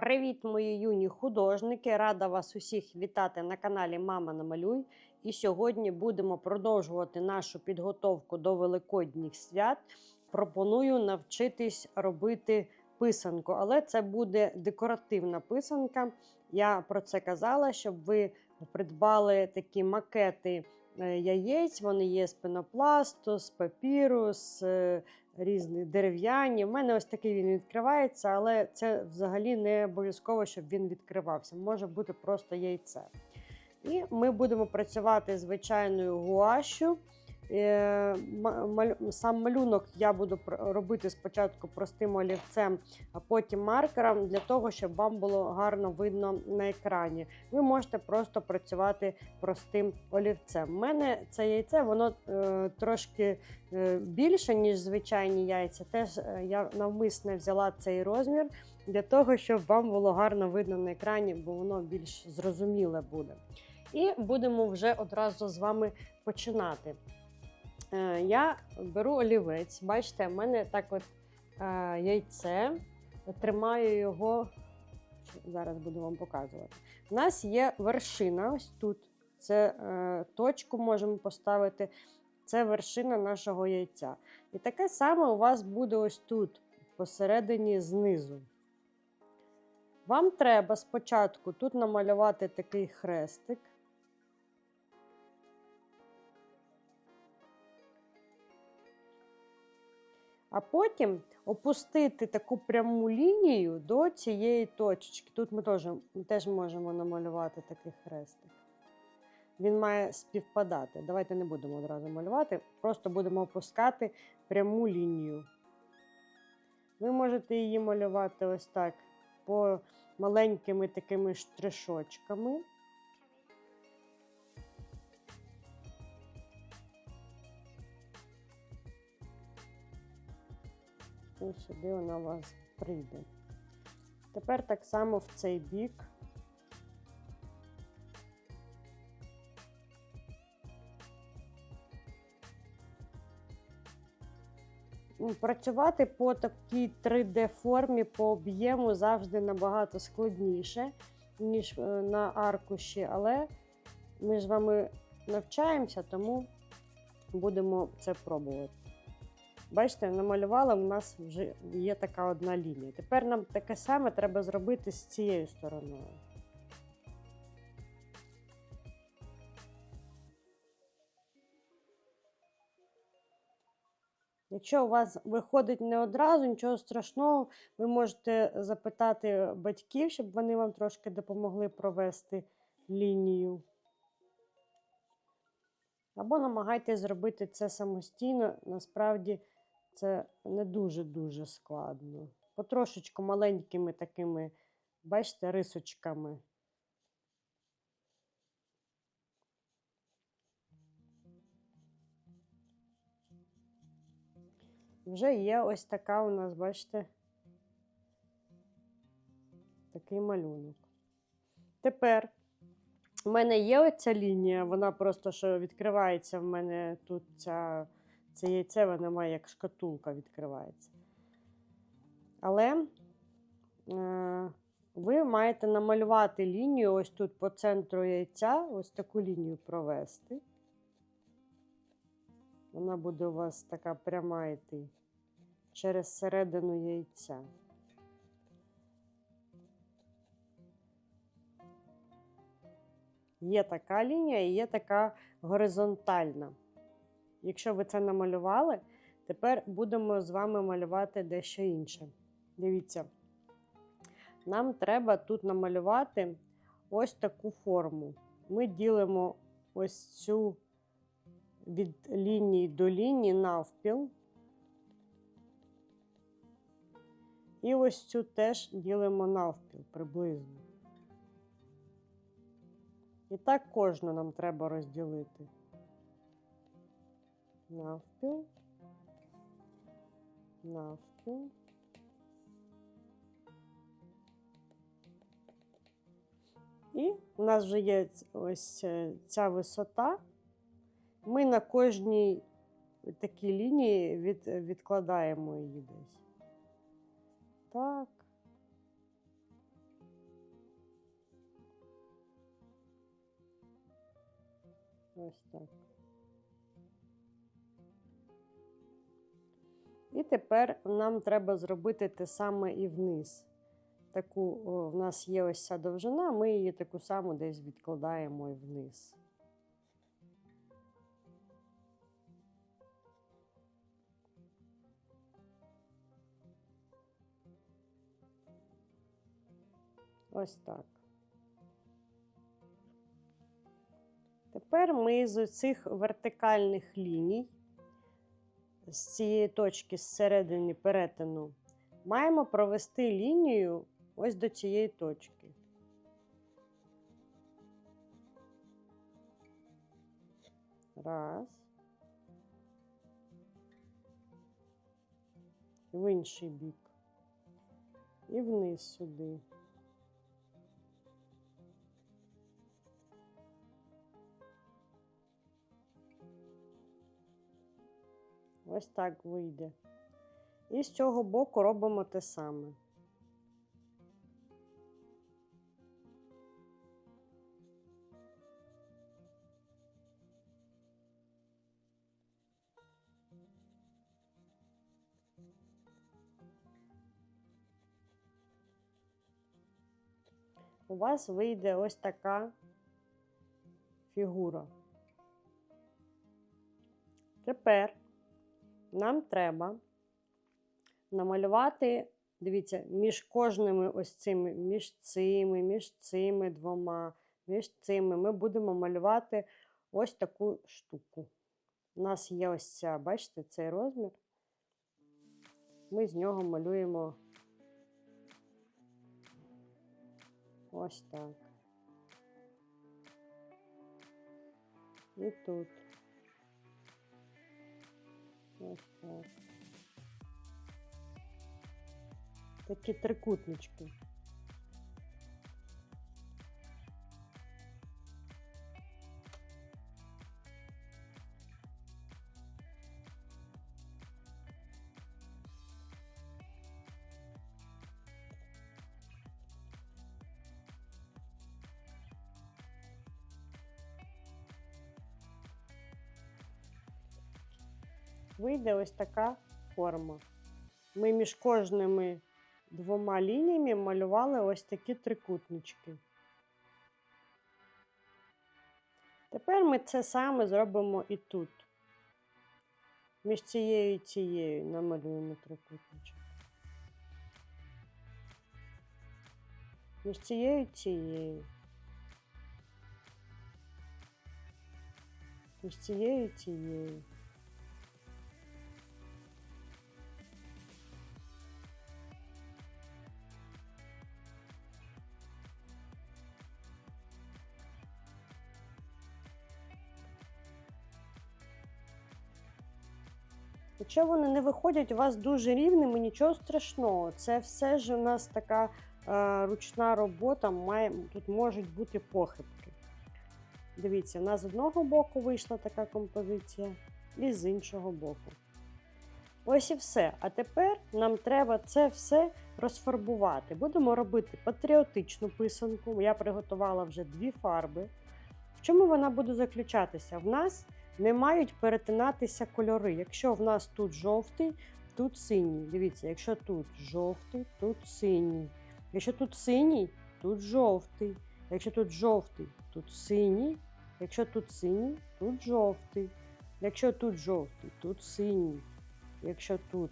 Привіт, мої юні художники! Рада вас усіх вітати на каналі Мама Намалюй. І сьогодні будемо продовжувати нашу підготовку до Великодніх свят. Пропоную навчитись робити писанку, але це буде декоративна писанка. Я про це казала, щоб ви придбали такі макети е, яєць. Вони є з пенопласту, з папіру, з е, різні дерев'яні. У мене ось такий він відкривається, але це взагалі не обов'язково, щоб він відкривався. Може бути просто яйце. І ми будемо працювати звичайною гуашю. Е, Сам малюнок я буду робити спочатку простим олівцем, а потім маркером для того, щоб вам було гарно видно на екрані. Ви можете просто працювати простим олівцем. У мене це яйце, воно е, трошки е, більше, ніж звичайні яйця. Теж я навмисно взяла цей розмір для того, щоб вам було гарно видно на екрані, бо воно більш зрозуміле буде. І будемо вже одразу з вами починати. Е, Я беру олівець. Бачите, в мене так от е, яйце. Тримаю його. Зараз буду вам показувати. У нас є вершина ось тут. Це е, точку можемо поставити. Це вершина нашого яйця. І таке саме у вас буде ось тут, посередині знизу. Вам треба спочатку тут намалювати такий хрестик. А потім опустити таку пряму лінію до цієї точечки. Тут ми теж, теж можемо намалювати такий хрестик. Він має співпадати. Давайте не будемо одразу малювати, просто будемо опускати пряму лінію. Ви можете її малювати ось так, по маленькими такими штришочками. І сюди вона у вас прийде. Тепер так само в цей бік. Працювати по такій 3D-формі по об'єму завжди набагато складніше, ніж е, на аркуші, але ми з вами навчаємося, тому будемо це пробувати. Бачите, намалювала, у нас вже є така одна лінія. Тепер нам таке саме треба зробити з цією стороною. Якщо у вас виходить не одразу, нічого страшного, ви можете запитати батьків, щоб вони вам трошки допомогли провести лінію. Або намагайтесь зробити це самостійно. Насправді це не дуже-дуже складно. Потрошечку маленькими такими, бачите, рисочками. Вже є ось така у нас, бачите, такий малюнок. Тепер у мене є оця лінія, вона просто що відкривається в мене тут ця, це яйце, вона має як шкатулка відкривається. Але е, ви маєте намалювати лінію ось тут по центру яйця, ось таку лінію провести. Вона буде у вас така пряма йти через середину яйця. Є така лінія і є така горизонтальна. Якщо ви це намалювали, тепер будемо з вами малювати дещо інше. Дивіться, нам треба тут намалювати ось таку форму. Ми ділимо ось цю від лінії до лінії навпіл. І ось цю теж ділимо навпіл приблизно. І так кожну нам треба розділити навпіл, навпіл. І у нас вже є ось е, ця висота. Ми на кожній такій лінії від, відкладаємо її десь. Так. Ось так. І тепер нам треба зробити те саме і вниз. Таку, в нас є ось ця довжина, ми її таку саму десь відкладаємо і вниз. Ось так. Тепер ми з цих вертикальних ліній, з цієї точки зсередини перетину, маємо провести лінію ось до цієї точки. Раз. В інший бік. І вниз сюди. Ось так вийде. І з цього боку робимо те саме. У вас вийде ось така фігура. Тепер нам треба намалювати, дивіться, між кожними ось цими, між цими, між цими двома, між цими ми будемо малювати ось таку штуку. У нас є ось ця, бачите, цей розмір. Ми з нього малюємо ось так. І тут. Такі трикутнички. Вийде ось така форма. Ми між кожними двома лініями малювали ось такі трикутнички. Тепер ми це саме зробимо і тут. Між цією і цією намалюємо трикутничок. Між цією і цією. Між цією і цією. Якщо вони не виходять у вас дуже рівними, нічого страшного. Це все ж у нас така е, ручна робота, має, тут можуть бути похибки. Дивіться, у нас з одного боку вийшла така композиція, і з іншого боку. Ось і все. А тепер нам треба це все розфарбувати. Будемо робити патріотичну писанку. Я приготувала вже дві фарби. В чому вона буде заключатися? В нас не мають перетинатися кольори. Якщо в нас тут жовтий, тут синій. Дивіться, якщо тут жовтий, тут синій. Якщо тут синій, тут жовтий. Якщо тут жовтий, тут синій. Якщо тут синій, тут жовтий. Якщо тут жовтий, тут синій. Якщо тут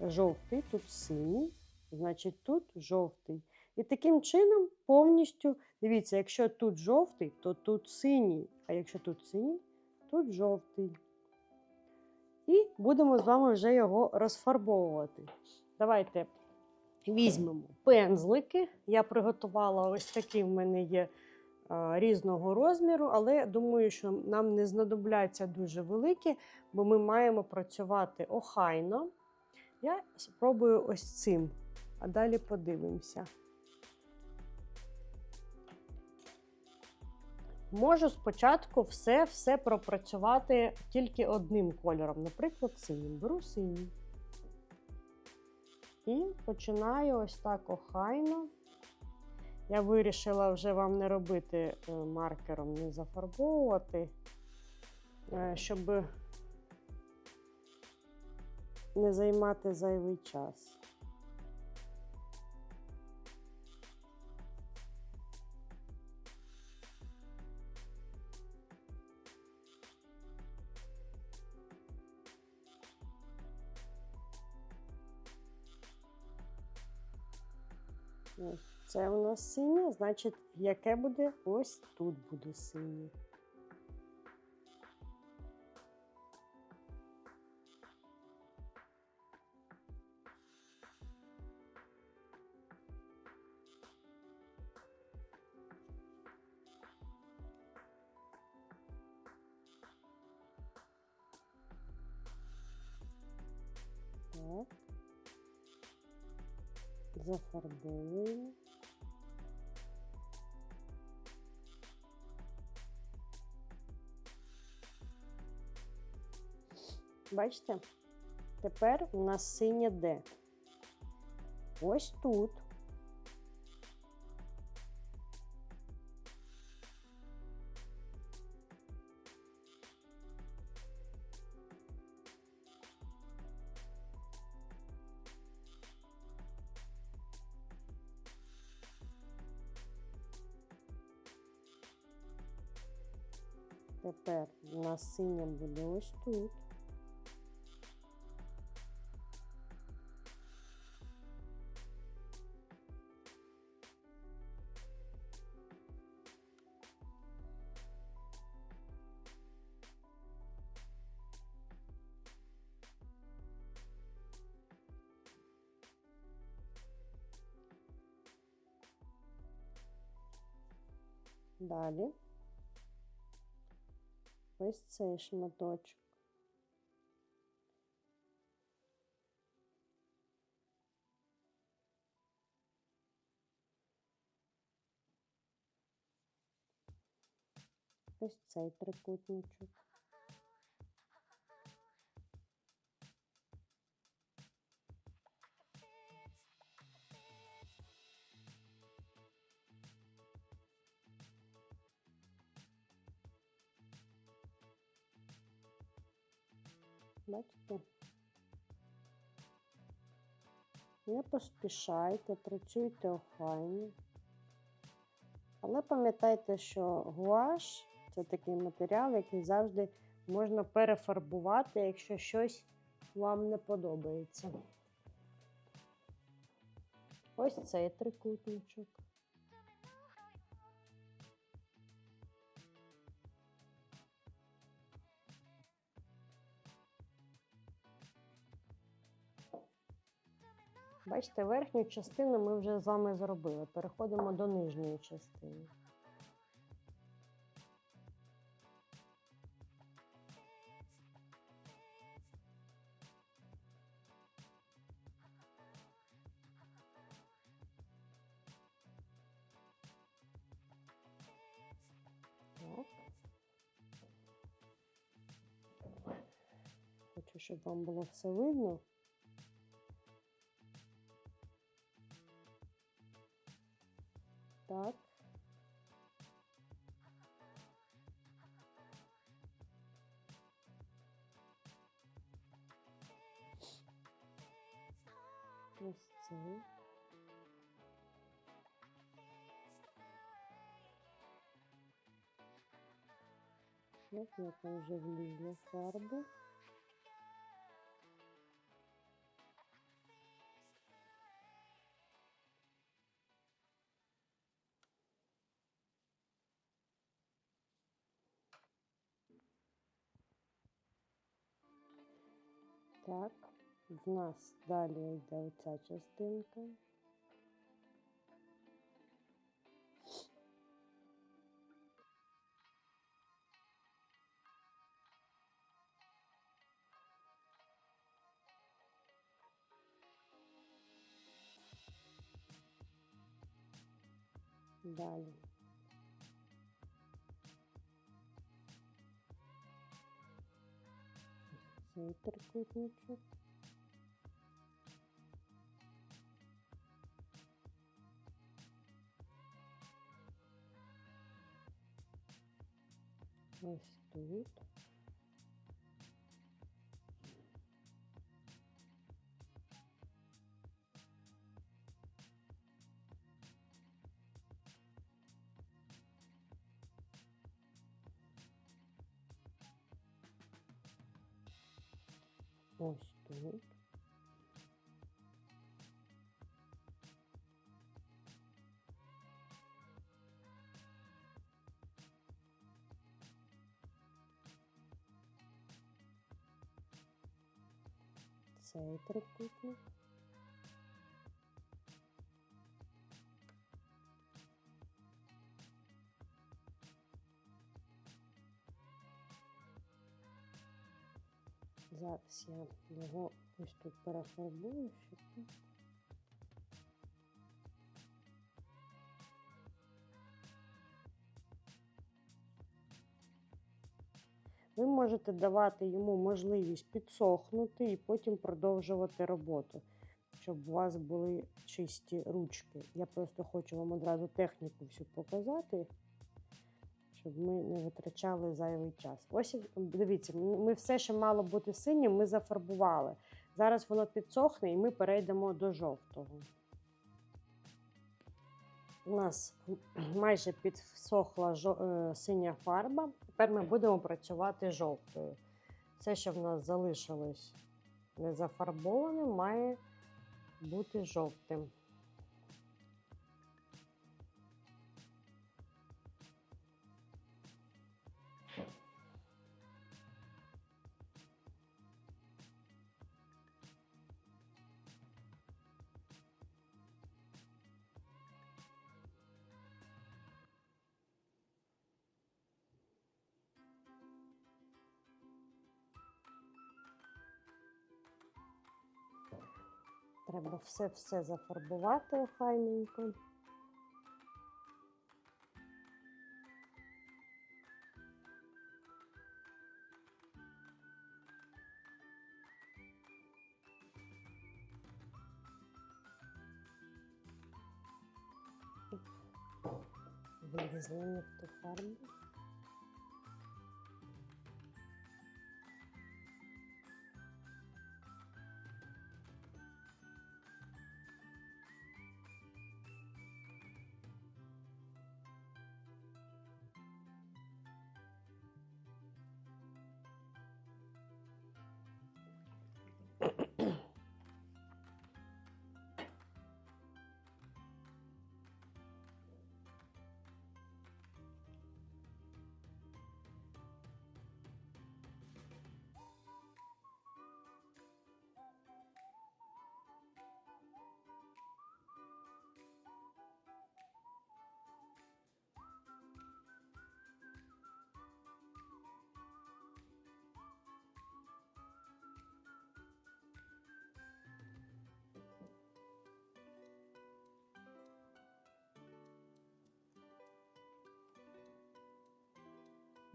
жовтий, тут синій, значить тут жовтий. І таким чином повністю, дивіться, якщо тут жовтий, то тут синій. А якщо тут синій, тут жовтий. І будемо з вами вже його розфарбовувати. Давайте візьмемо пензлики. Я приготувала ось такі в мене є різного розміру, але думаю, що нам не знадобляться дуже великі, бо ми маємо працювати охайно. Я спробую ось цим, а далі подивимося. Можу спочатку все-все пропрацювати тільки одним кольором, наприклад, синім. Беру синій. І починаю ось так охайно. Я вирішила вже вам не робити е, маркером, не зафарбовувати, е, щоб не займати зайвий час. Це синє, значить, яке буде? Ось тут буде синє. Так. Зафарбовуємо. Бачите? Тепер у нас синє де? Ось тут. Тепер у нас синє буде ось тут. Далі ось цей шматочок. Ось цей трикутничок. Бачите? Не поспішайте, працюйте охайно. Але пам'ятайте, що гуаш це такий матеріал, який завжди можна перефарбувати, якщо щось вам не подобається. Ось цей трикутничок. Бачите, верхню частину ми вже з вами зробили. Переходимо до нижньої частини. Хочу, щоб вам було все видно. Ось цей. От я там вже влізла фарбу. В нас далі йде оця частинка. Далі. Цей трикутничок. Ось тут. Ось тут. Цей трикутник. Зараз я його ось тут перефарбую. щоб Ви можете давати йому можливість підсохнути і потім продовжувати роботу, щоб у вас були чисті ручки. Я просто хочу вам одразу техніку всю показати, щоб ми не витрачали зайвий час. Ось дивіться, ми все, що мало бути синім, ми зафарбували. Зараз воно підсохне і ми перейдемо до жовтого. У нас майже підсохла е, синя фарба. Тепер ми будемо працювати жовтою. Все, що в нас залишилось незафарбоване, має бути жовтим. Треба все-все зафарбувати охайненько. Вилізли не в ту фарбу.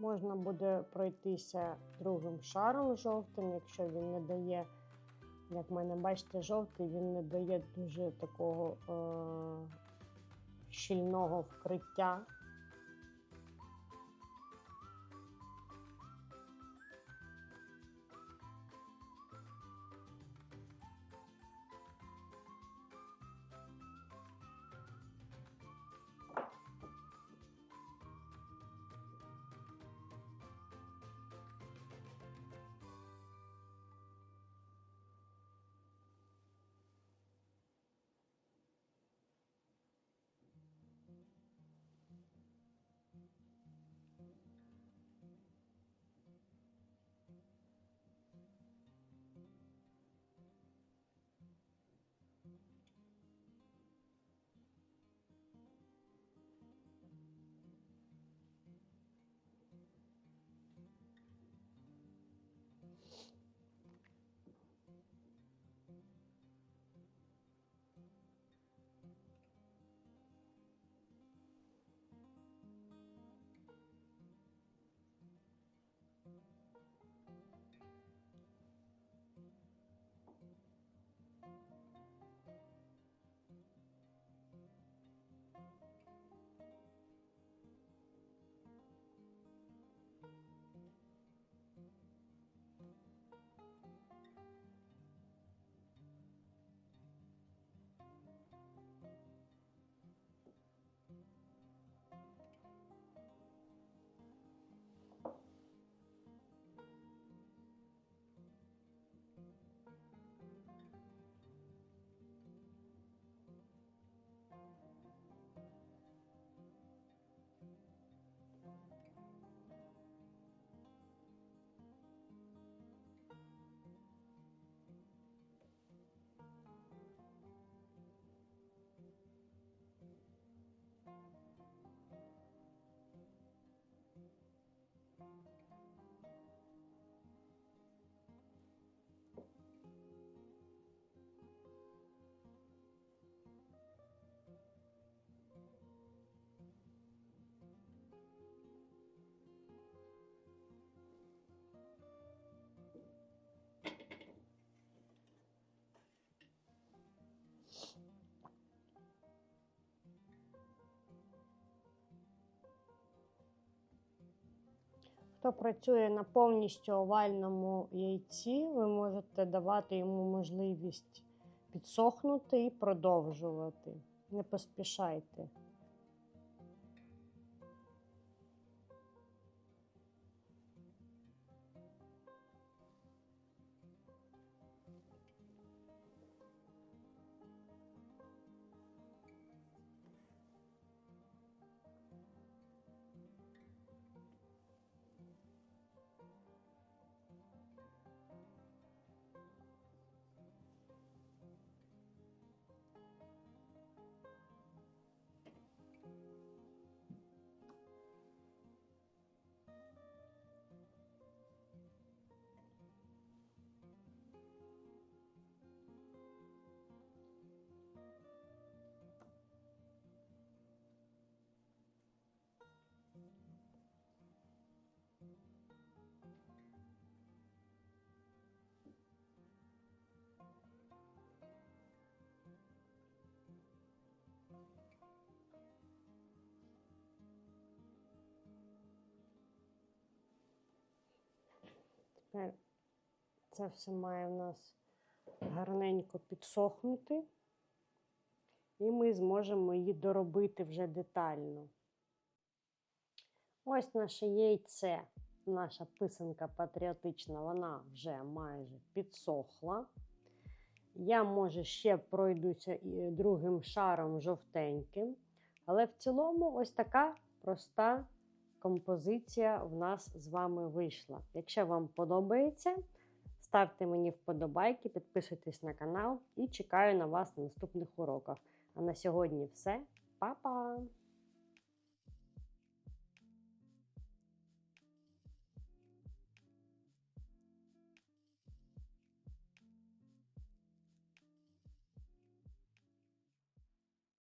Можна буде пройтися другим шаром жовтим, якщо він не дає, як в мене бачите, жовтий, він не дає дуже такого е- щільного вкриття. Хто працює на повністю овальному яйці, ви можете давати йому можливість підсохнути і продовжувати. Не поспішайте. Це все має в нас гарненько підсохнути, і ми зможемо її доробити вже детально. Ось наше яйце, наша писанка патріотична, вона вже майже підсохла. Я, може, ще пройдуся другим шаром жовтеньким, але в цілому ось така проста композиція в нас з вами вийшла. Якщо вам подобається, ставте мені вподобайки, підписуйтесь на канал і чекаю на вас на наступних уроках. А на сьогодні все. Па-па!